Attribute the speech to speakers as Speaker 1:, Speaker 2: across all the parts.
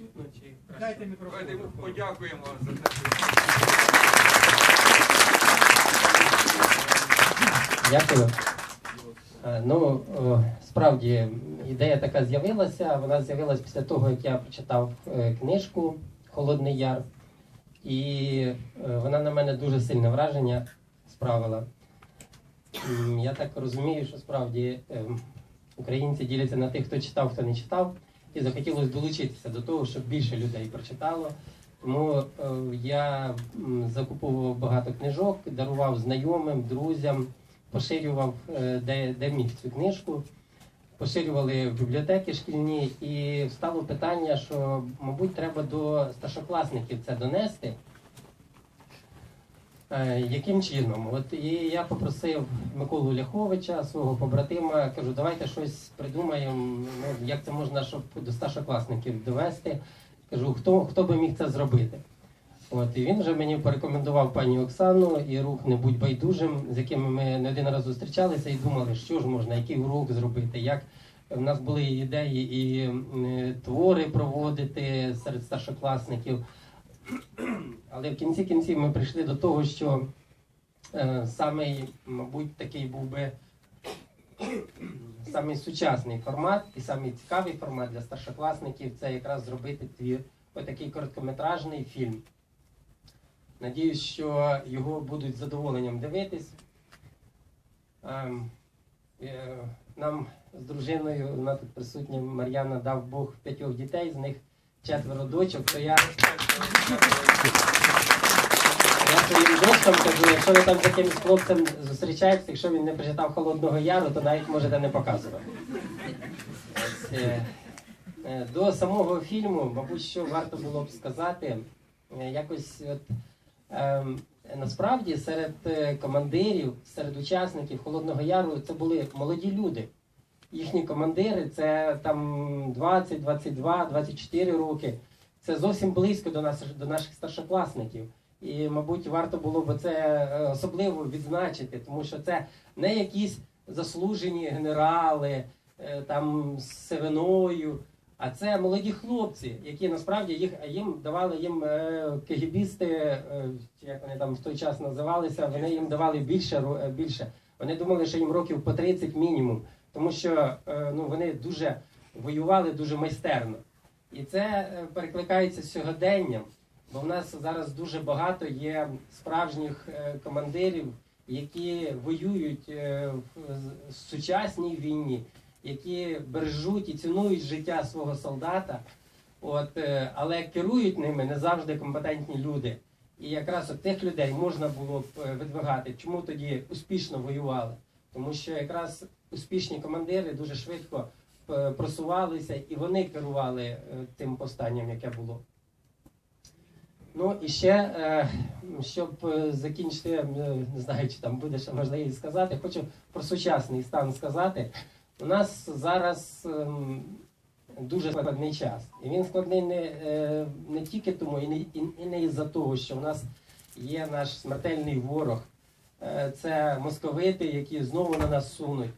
Speaker 1: чутно чи краще?
Speaker 2: Дайте мікрофон.
Speaker 3: Давайте йому подякуємо за те, що
Speaker 1: Дякую. Е, Ну, справді, ідея така з'явилася. Вона з'явилася після того, як я прочитав е, книжку Холодний Яр, і е, вона на мене дуже сильне враження справила. Я так розумію, що справді е, українці діляться на тих, хто читав, хто не читав, і захотілося долучитися до того, щоб більше людей прочитало. Тому е, я закуповував багато книжок, дарував знайомим, друзям поширював, е, де, де міг цю книжку, поширювали в бібліотеки шкільні, і стало питання, що, мабуть, треба до старшокласників це донести. Е, Яким чином? От і я попросив Миколу Ляховича, свого побратима, кажу, давайте щось придумаємо, ну, як це можна, щоб до старшокласників довести. Кажу, хто, хто би міг це зробити? От, і він вже мені порекомендував пані Оксану і рух не будь байдужим, з якими ми не один раз зустрічалися і думали, що ж можна, який урок зробити, як в нас були ідеї і твори проводити серед старшокласників. Але в кінці кінців ми прийшли до того, що е, самий, мабуть, такий був би самий сучасний формат і самий цікавий формат для старшокласників це якраз зробити твір, отакий короткометражний фільм. Надіюсь, що його будуть з задоволенням дивитись. Ем, е, Нам з дружиною, вона тут присутня Мар'яна дав Бог п'ятьох дітей, з них четверо дочок, то я. Я своїм дочкам кажу, якщо ви там з якимось хлопцем зустрічаєтесь, якщо він не прочитав Холодного Яру, то навіть можете не показувати. Е, е, До самого фільму, мабуть, що варто було б сказати, е, якось от, ем, насправді серед командирів, серед учасників Холодного Яру це були молоді люди. Їхні командири це там 20, 22, 24 роки. Це зовсім близько до нас до наших старшокласників. І, мабуть, варто було б це е, особливо відзначити, тому що це не якісь заслужені генерали е, там з сивиною, а це молоді хлопці, які насправді їх їм давали їм е, кегібісти, як вони там в той час називалися, вони їм давали більше більше. Вони думали, що їм років по 30 мінімум, тому що е, ну, вони дуже воювали дуже майстерно. І це е, перекликається сьогоденням, бо в нас зараз дуже багато є справжніх е, командирів, які воюють в сучасній війні, які бережуть і цінують життя свого солдата. От, але керують ними не завжди компетентні люди. І якраз от тих людей можна було б видвигати. Чому тоді успішно воювали? Тому що якраз успішні командири дуже швидко е, просувалися і вони керували е, тим повстанням, яке було. Ну і ще, е, щоб закінчити, не знаю, чи там буде ще можливість сказати, хочу про сучасний стан сказати. У нас зараз ем, дуже складний час. І він складний не, не тільки тому, і не, і не із-за того, що в нас є наш смертельний ворог. Е, Це московити, які знову на нас сунуть.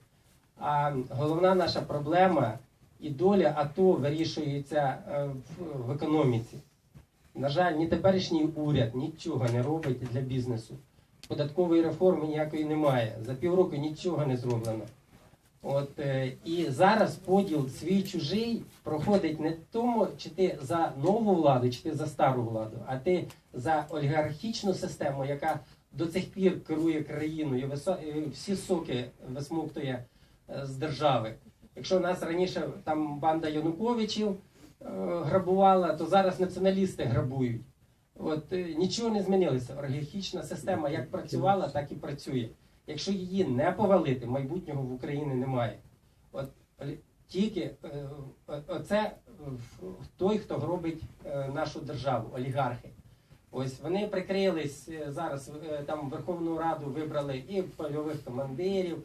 Speaker 1: А головна наша проблема і доля АТО вирішується е, в, економіці. На жаль, ні теперішній уряд нічого не робить для бізнесу. Податкової реформи ніякої немає. За півроку нічого не зроблено. От, е, і зараз поділ свій чужий проходить не тому, чи ти за нову владу, чи ти за стару владу, а ти за олігархічну систему, яка до цих пір керує країною, е, всі соки висмоктує е, з держави. Якщо нас раніше там банда Януковичів е, грабувала, то зараз націоналісти грабують. От нічого не змінилося. Олігархічна система як працювала, так і працює. Якщо її не повалити, майбутнього в Україні немає. От тільки оце той, хто гробить нашу державу, олігархи. Ось вони прикрились е, зараз. е, Там Верховну Раду вибрали і польових командирів,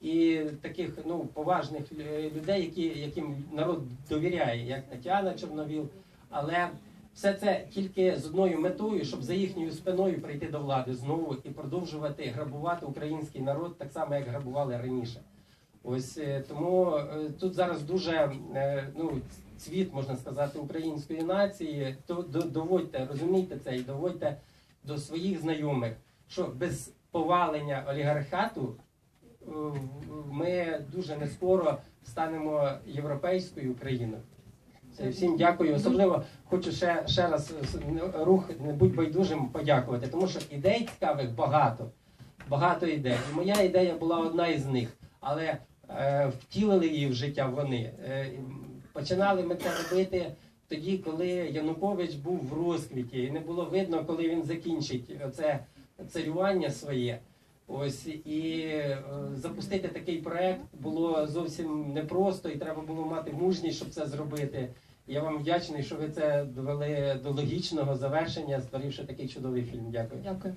Speaker 1: і таких ну поважних е, людей, які яким народ довіряє, як Тетяна Чорновіл. Але все це тільки з одною метою, щоб за їхньою спиною прийти до влади знову і продовжувати грабувати український народ так само, як грабували раніше. Ось е, тому е, тут зараз дуже е, ну, цвіт, можна сказати, української нації. То до- доводьте, розумійте це і доводьте до своїх знайомих, що без повалення олігархату ми дуже не скоро станемо європейською країною. Всім дякую. Особливо хочу ще, ще раз не- рух не будь байдужим подякувати, тому що ідей цікавих багато. Багато ідей. І моя ідея була одна із них, але втілили її в життя вони. Е, починали ми це робити тоді, коли Янукович був в розквіті, і не було видно, коли він закінчить це царювання своє. Ось і е, запустити такий проект було зовсім непросто, і треба було мати мужність, щоб це зробити. Я вам вдячний, що ви це довели до логічного завершення, створивши такий чудовий фільм. Дякую.
Speaker 2: Дякую.